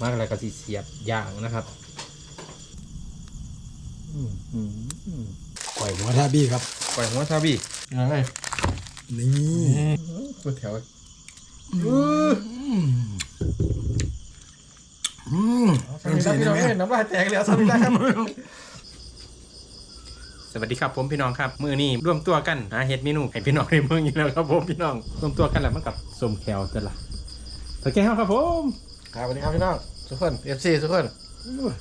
มากอะไรก็สิเสียบย่างนะครับอืมอืมอืมปล่อยหัวทาบี้ครับปล่อยหัวซาบิยังไงนี่พูดแถวอืมสวัสดีครับพี่น้องเอ้ยน้ำลายแตกแล้วสวัสดีครับสวัสดีครับผมพี่น้องครับมือนี้ร่วมตัวกันหาเฮ็ดเมนูให้พี่น้องในเมืองอีกแล้วครับผมพี่น้องร่วมตัวกันแล้วมันกับสมแควจะละตะแก้วครับผม ครับสวัสดีครับพี่น้องทุกคนเอฟซีทุกคน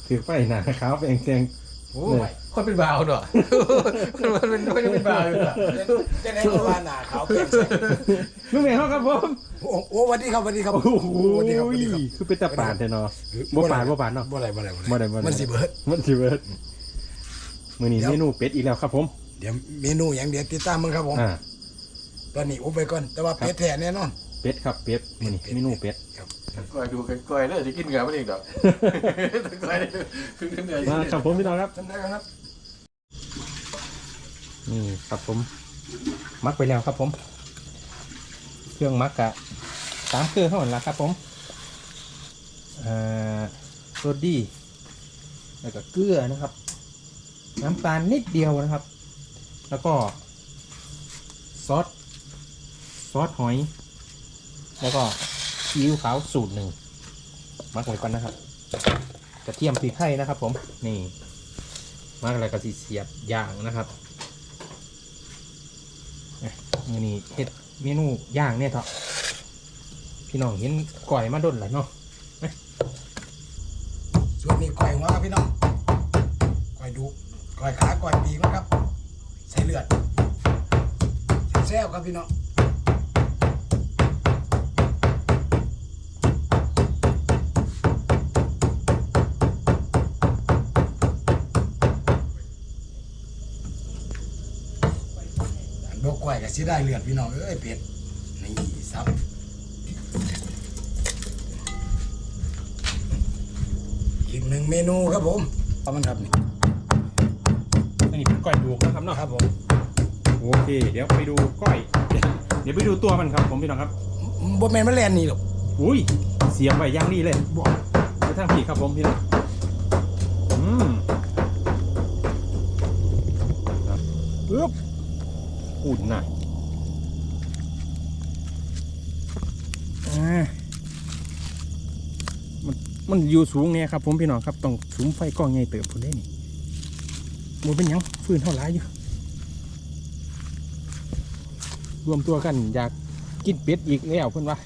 ถือไฟหนาขาวแองแจงโอ้ยคนเป็นบ่าวเนอะคนมันเป็นคนเป็นบ่าวอยู่เนอะจะได้ก็ว่าหนาขาวเปลี่ยนใส่ลุงแม่ครับผมโอ้โหสวัสดีครับสวัสดีครับโอ้โหสวัสดีครับสวัสดีครับคือเป็นตาปาดแต่เนาะบ่ปาดบ่ปาดเนาะบ่อะไรบ่อะไรบ่ได้บ่ได้มันสิเบิดมันสิเบิดมื้อนี้เดี๋ยวเมนูเป็ดอีกแล้วครับผม เดี๋ยวเมนูอย่างเดียวติดตามมึงครับผมอ่าตอนนี้อุบไปก่อนแต่ว่าเป็ดแท้แน่นอนเป็ดครับเป็ดมื้อนี้เมนูเป็ดครับ ก้อยดูกันก้อยเลยจะกินกับมันอีกดอกก้อยคือเหนื่อยมาครับผมพี่น้องครับจำได้ครับนี่ครับผม มักไปแล้วครับผม เครื่องมักกะตามเครื่องเท่านั้นละครับผมเอ่อโรดดี้แล้วก็เกลือนะครับ น้ำตาลนิดเดียวนะครับ แล้วก็ซอสซอสหอย แล้วก็ ซีอิ๊วขาวสูตรหนึ่งมักไว้ก่อนนะครับกระเทียมพริกไทยนะครับ ผมนี่มักอะไรก็สีเสียบย่างนะครับมือนี้เฮ็ดเมนูย่างเนี่ยเถอะพี่น้องเห็นก่อยมาดนแล้วเนาะส่วนนี้ก้อยหัวครับพี่น้องก้อยดุก้อยขาก้อยปีกนะครับ ใส่เลือดแซ่บครับพี่น้อง อัน บกก้อยก็สิได้เลือดพี่น้องเอ้ยเป็ดนี่ซับอีกหนึ่งเมนูครับผมเอามันครับนี่อันนี้เป็นก้อยดูกนะครับเนาะครับผมโอเค เดี๋ยวไปดูก้อย เดี๋ยวไปดูตัวมันครับผมพี่น้องครับบ่แม่นมันแลนนี่หรอกอุ้ยเสียบไว้ย่างนี่เลยบ่ไปทางผีครับผมพี่น้องอืมปึ๊บอุ่นนะอ่า มันอยู่สูงเนี่ยครับผมพี่น้องครับต้องสูงไฟกล้องใหญ่เติบพุ่นได้นี่มันเป็นยังฟืนเท่าไรอยู่รวมตัวกันอยากกินเป็ดอีกแล้วเพื่อนว่า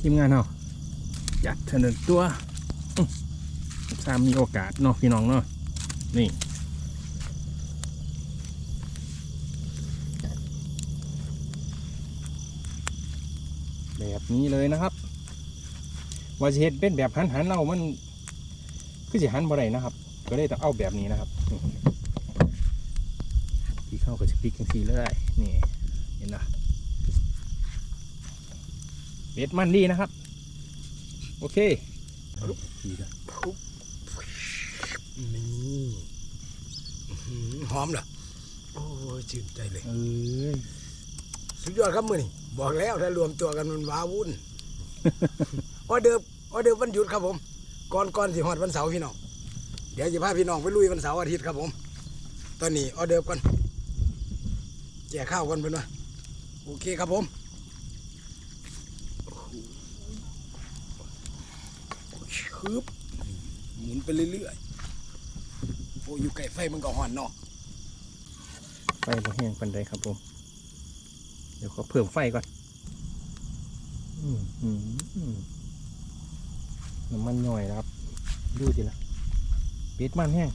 ทีมงานเราจัดเสนอตัวอื้อถ้ามีโอกาสเนาะพี่น้องเนาะนี่แบบนี้เลยนะครับ ว่าจะเห็ดเป็นแบบหันหันๆเรามันคือจะหันบ่ได้นะครับ ก็เลยต้องเอาแบบนี้นะครับนี่พี่เข้าก็จะพลิกทังทีเลยนี่เห็นนะเบ็ดมันดีนะครับ โอเคดีนะนี่อื้อหือหอมเหรอโอ้ยชื่นใจเลยเอ้ยสุดยอดครับมือนี่บอกแล้วถ้ารวมตัวกันมันว้าวุ่น ออเดิร์ฟออเดิร์ฟวันหยุดครับผม ก่อนก่อนสิฮอดวันเสาร์พี่น้อง เดี๋ยวจะพาพี่น้องไปลุยวันเสาร์อาทิตย์ครับผม ตอนนี้ออเดิร์ฟก่อนแจกข้าวก่อนเพื่อนว่าโอเคครับผม คืบหมุนไปเรื่อยๆ โอ้อยู่ใกล้ไฟมันก็ห่อนเนาะ ไฟบ่แห้งปันใดครับผม เดี๋ยวขอเพิ่มไฟก่อน น้ำมันย่อยนะครับ ดูสิละเบ็ดมันแห้ง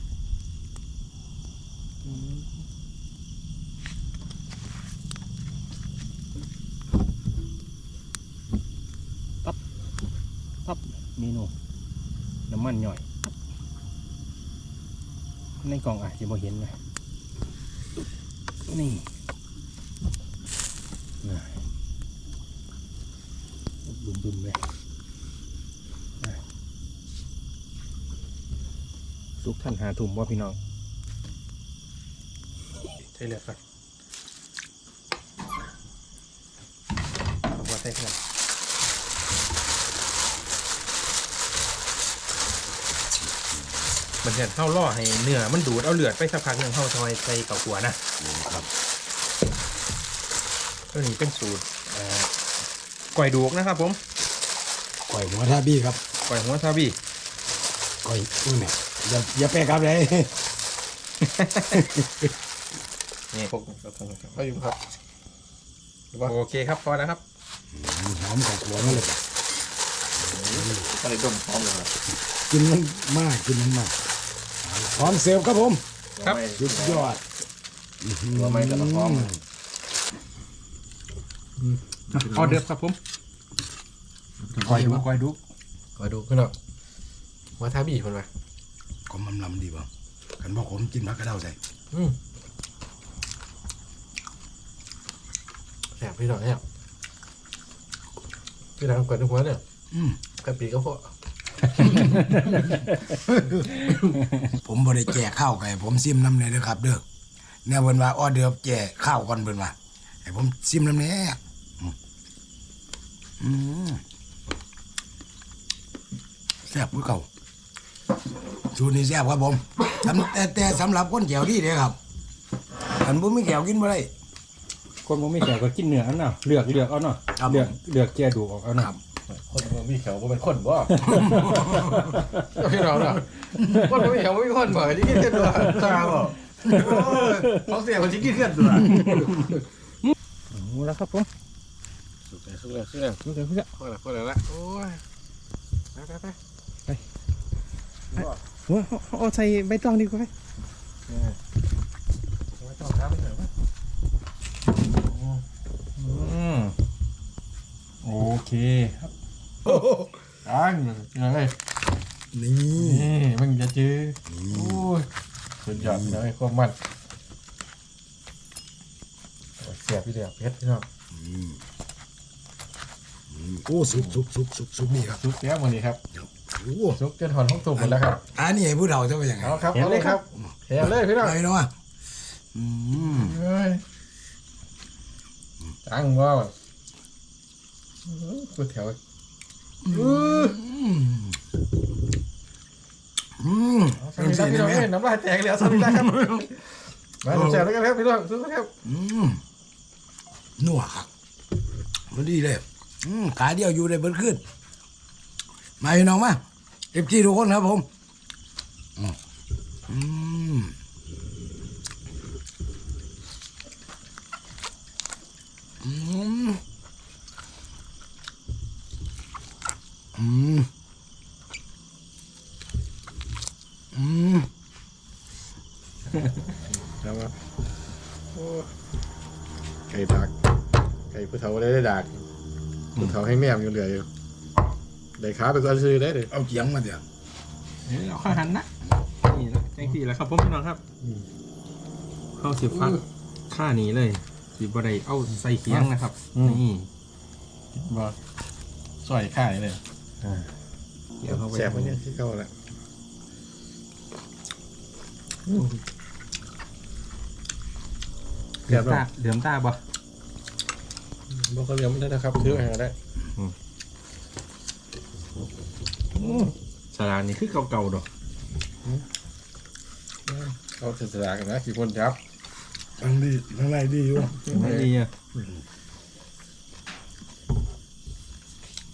ตับตับเมนูน้ำมันย่อย ในกล่องอาจจะบ่เห็นนะนี่นะบึมบึมๆเลยนะ สุกท่านหาถุ่มว่าพี่น้องใช่เลยครับบอกว่าใช่ครับมันจะเข้าล่อให้เนื้อมันดูดเอาเลือดไปสักพักหนึ่งเข้าซอยใส่เกาขัวนะ ครับตัวนี้เป็นสูตรเอ่อก่อยดูกนะครับผมก่อยหัวท่าบี้ครับก่อยหัวซาบิก่อยอุ้ยแม่ อย่าอย่าแปะครับเลยนี่พวกก็อยู่ครับโอเคครับพอแล้วครับหอมของหัวนั่นเลยอะไรดมพร้อมเลยครับกินมันมากกินมันมากพร้อมเสิร์ฟครับผมครับสุดยอดตัวไม่แต่ละพร้อมออเดิร์ฟครับผมก่อยมาก่อยดุมาดูขึ้นหน่อยว่าท้าบีคนไหม ก็มันลำดีป่ะกันบอกผมกินผักกระเดาใส่อืมแสบพี่หน่อยแสบพี่ทำก่อนทุกวันเนี่ยอืมกะปิก็พอผมบ่ได้แจกข้าวไก่ผมซิมน้ำเลยนะครับ เด้อเนี่ยเพิ่นว่าออเดือบแจกข้าวก่อนเพิ่นว่าให้ผมซิมน้ำเนี่ยอืมอืมแซ่บกว่าเก่า สูตรนี้แซ่บครับผมสำแต่แต่สำหรับคนแขวดีเด้อครับอันบ่มีแขวกินบ่ได้ คนผมไม่แขวก็กินเนื้อเอาเนาะเลือกเลือกเอาเนาะครับเลือกเลือกแกดูกออกเอาเนาะครับคนมันมีแขวมันเป็นคนบ่ พี่น้องเนาะคนมันมีแขวมันมีคนบ่ที่กินกันตัวตาบ่เขาเสียคนที่กินกันตัวหมูแล้วครับผมสุกเลยสุกเลยสุกเลยดูเดี๋ยวเพื่อนพอแล้วพอแล้วละโอ้ยไปไปไป หัวเอาเอาใส่ใบตองดีกว่าไหมไม่ต้องท้าไปเถอะอืมโอเคครับอ่านยังไงนี่นี่มึงจะจื้อโอ้ยสุดยอดเลยความมันเสียบพี่เดียวเพชรพี่น้องโอ้สุกสุกสุกสุกสุกนี่ครับซุปแก้ววันนี้ครับ โอ้ซุปจนหอนห้องตุ่มหมดแล้วครับอันนี้ให้ผู้เฒ่าจะเป็นยังไงเอาครับเอาเลยครับเห็นเลยพี่น้องไปเนาะอืมเฮ้ยจังว่ากูแถวอืมอืมสวัสดีครับพี่น้องเอ้ยน้ำลายแตกเลยสวัสดีครับมาแซวแล้วกันครับพี่น้องสู้ครับอืมนัวครับมันดีเลยอืมขาเดียวอยู่ได้เบิดขึ้น มาพี่น้องมาเอฟซีทุกคนครับผมอืมอืมอืมอืมอืมครับไก่ดัก ไก่ผู้เฒ่าได้ได้ดักผู้เฒ่าให้แม่มอยู่เหลืออยู่ ได้ขาไปก็ซื้อได้เลยเอาเจียงมาเดี๋ยวเดี๋ยวเอาข้าวหันนะนี่นะแจ้งสี่แล้วครับผมพี่น้องครับเข้าสิฟักข้านี้เลยสิบอะไรเอาใส่เคียงนะครับนี่บ่สอยข่ายเลยเดี๋ยวเข้าไปแสบมันเนี่ยที่เข้าแล้วเหลือมตาเหลือมตาบ่บอกเขาเลี้ยงไม่ได้นะครับซื้อให้ก็ได้ สลานี่คือเก่าๆดอกเขาศึกษากันนะกี่คนครับทั้งดีทั้งไรดีอยู่ไม่ดีอะ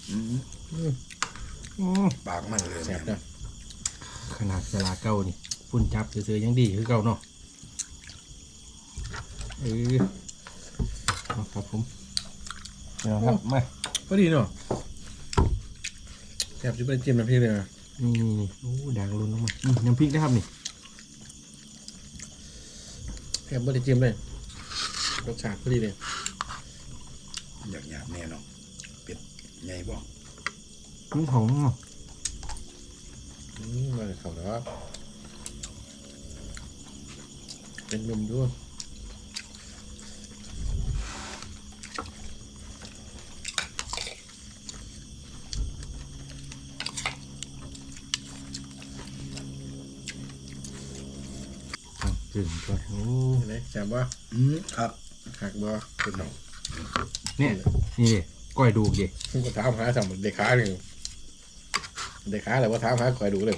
อืมปากมันเลยแสบนะขนาดสลาเก่านี่ปุ่นจับซื้อๆยังดีคือเก่าเนาะเออเอาครับผมเอาครับมาพอดีเนาะ แสบจะเป็นจิ้มน้ำพริกเลยนะนี่นี่นี่โอ้ด่างรุนลงมานี่น้ำพริกนะครับนี่แสบไม่ได้จิ้มเลยรสชาติพอดีเลยอยากหยาบแน่เนอนเป็ดใหญ่บ่มันของเนาะอืมมาเขาแล้วเป็นนมด้วย ถึงก่อนโอ้เห็นไหมแสบว่าอืมครับหักบ่เป็นหนองเนี่ยนี่ดิก้อยดูกดิซึ่งก็ถามหาสั่งเด็กขาหนึ่งเด็กขาอะไรว่าท้ามหาคอยดูเลย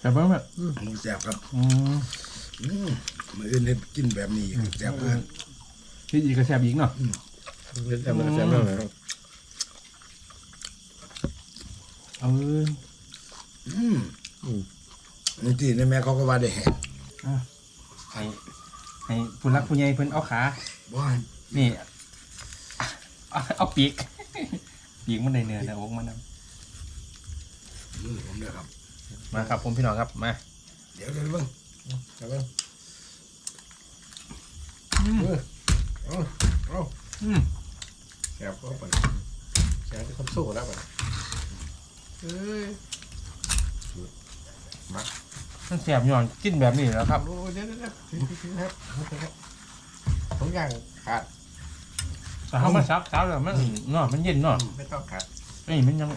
แต่เพิ่งแบบหมูแซ่บครับอืมอืมมื้ออื่นเฮ็ดกินแบบนี้แซ่บเกินพี่อีกกระแซบอีกเนาะเล่นแซมแซมแล้วนะ เอออืมนี่ที่ในแม่เขาก็ว่าได้แหกให้ให้ผู้รักผู้ใหญ่เพิ่นเอาขาบ่ให้นี่เอาเอาปีกปีกมันได้เนื้อนะอกมันนะมือผมเด้อครับ มาครับผมพี่น้องครับมาเดี๋ยวเดี๋ยวเบิ่งครับเบิ้งเอาเอาอืมแซมก็ไปแซมที่คนสู้แล้วไปเอ้ยมันแสบย้อนกินแบบนี้แหล้วครับ โอ้เดี๋ยวเดี๋ยวเดี๋ยวครับทุกอย่างขาดแต่ถ้ามันซักซักแล้วมันเนาะมันเย็นเนาะไม่ต้องขาดนี่มันยัง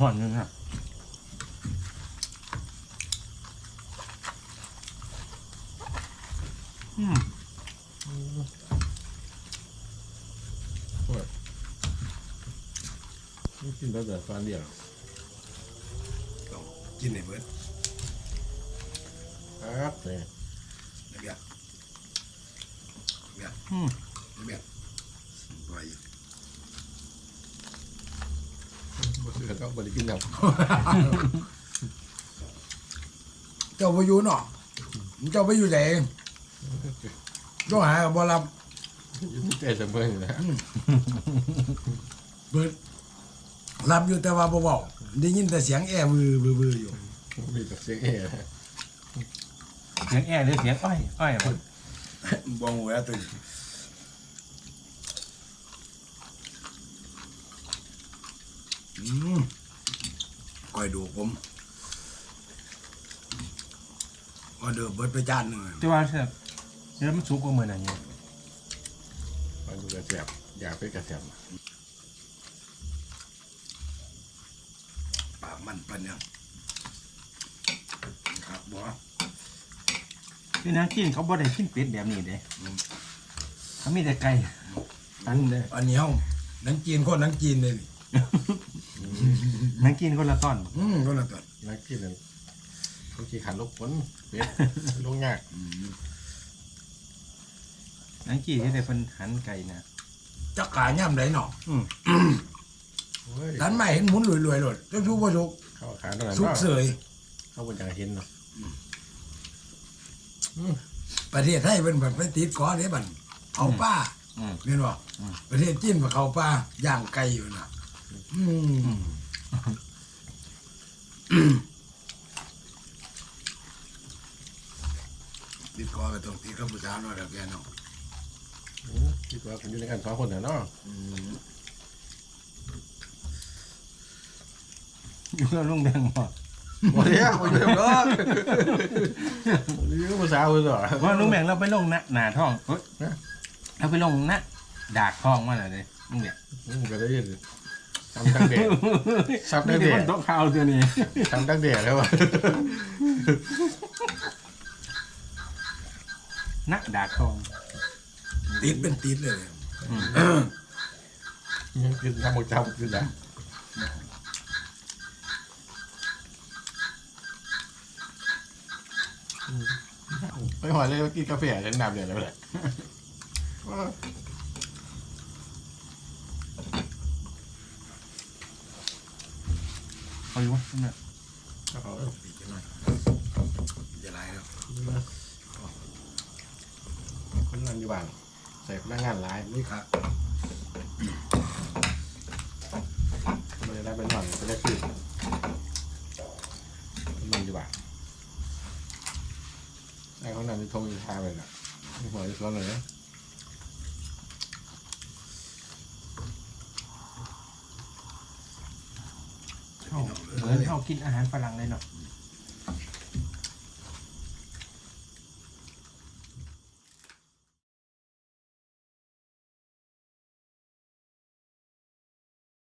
ห่อนอยู่นะอืมกินแล้วเดือดฟันเดียว กินให้เบิดครับเนี่ยระเบียบระเบียบอืม ระเบียบปล่อยบ่ซื้อก็บ่ได้กินแล้วเจ้าไปอยู่เนาะเจ้าไปอยู่ไหนต้องหาบ่รับใจเสมออยู่นะเบิดรับอยู่แต่ว่าบ่เว้า ได้ยินแต่เสียงแอร์วือวือวืออยู่มีแต่เสียงเอ๋เสียงแอร์หรือเสียงอ้อยอ้อยอะบ่ฮู้แล้วตัวอืมก้อยดูกผมออเดอร์เบิดไปจานหนึงอะแต่ว่าเสียเนื้อมันสุกกว่าเหมือนอันนี้มันดูกระแสบอยากเป็นกระแสบ ปาก มันปันยังครับบ่พี่นางกินเขาบ่ได้กินเป็ดแบบนี้เด้เขามีแต่ไก่อันเด้อันนี้เฮาหนังจีนคนหนังจีนเลยนี่นางกินคนละตอน อืมคนละตัวนักกินนั่นบางทีขันลูกฝนเป็ดลงยากอืมนางกินที่ได้เพิ่นหันไก่นะจักขาย่ำไดเนาะอืมโอ้ย ดันไม่เห็นหมุนรวยๆโลดจักทุกบ่ทุกเข้าขาตรงนั้นสุกเนาะเสยเข้าบนจากเห็นเนาะประเทศไทยเป็นแบบไปติดเกอเด้บัดเขาป้าอืมแม่นบ่อืมประเทศจีนบ่เขาป้าย่างไก่อยู่น่ะอืมติดเกอก็ต้องติดกับผู้สาวเนาะแล้วแกเนาะคิดว่าผมอยู่ในกันสองคนน่ะเนาะ อยู่กับลุงแดงบ่โอ้ยผมอยู่เนาะอยู่ภาษาคนเหรอว่าลุงแดงเราไปลงหน้าหน้าท้องเฮ้ยเราไปลงหน้าดากท้องมาแล้วเด้ลุงแดงอืมก็ได้ยินทำตั้งเด็กซับได้มีเด้แต่คนตกข่าวตัวนี้ทำตั้งเด็กแล้วว่ะน้าดาทองติดเป็นติดเลยยังกินทำหมดจำกินนะ ไปหอยเลยกินกาแฟเล่นน้ำเดือดแล้วแหละเอาอยู่วะลุงแดงติดจังหน่อยจะไรแล้วคนนั่งอยู่บ้านใส่พนักงานร้ายนี่ครับไม่ได้เป็นหน่อยไม่ได้คือคนนั่งอยู่บ้าน ไอ้คนนั้นที่ทงอยู่ทาไปน่ะหัวจะซ้อนเลยนะเข้าเหมือนเข้ากินอาหารฝรั่งเลยเนาะ